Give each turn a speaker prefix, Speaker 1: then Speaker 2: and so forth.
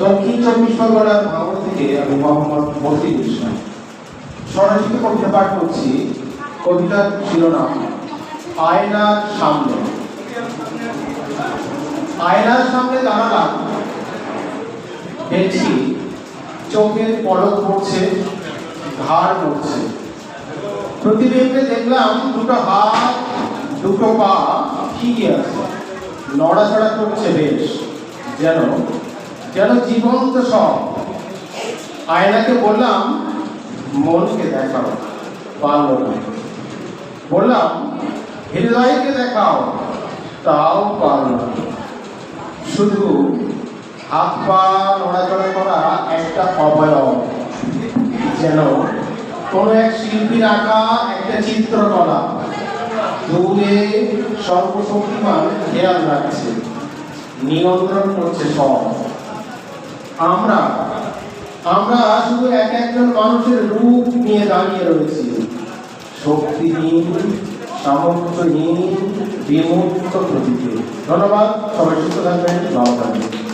Speaker 1: দক্ষিণ চব্বিশ পরগনার ভাঙড় থেকে আমি মোহাম্মদ মতিউল ইসলাম স্বরচিত কবিতা পাঠ করছি, কবিতার শিরোনাম, আয়নার সামনে। আয়নার সামনে দাঁড়ালাম দেখছি চোখের পলক পড়ছে, ঘাড় পড়ছে। প্রতিবিম্বে দেখলাম দুটো হাত, দুটো পা ঠিকই আছে। নড়াচড়া করছে বেশ, যেন যেন জীবন্ত সব? আয়নাকে বললাম, মনকে দেখাও পারল না বললাম, হৃদয়কে দেখাও, তাও পারল না শুধু হাত পা নড়াচড়া করা একটা অবয়ব, যেন কোনো এক শিল্পীর আঁকা একটা চিত্রকলা। দূরে সর্বশক্তিমান খেয়াল রাখছে, নিয়ন্ত্রণ করছে সব। আমরা আমরা শুধু এক একজন মানুষের রূপ নিয়ে দাঁড়িয়ে রয়েছি। শক্তিহীন, সামর্থ্যহীন বিমুক্ত প্রতীকে ধন্যবাদ, সবাই সুস্থ থাকবেন, ভালো থাকবেন।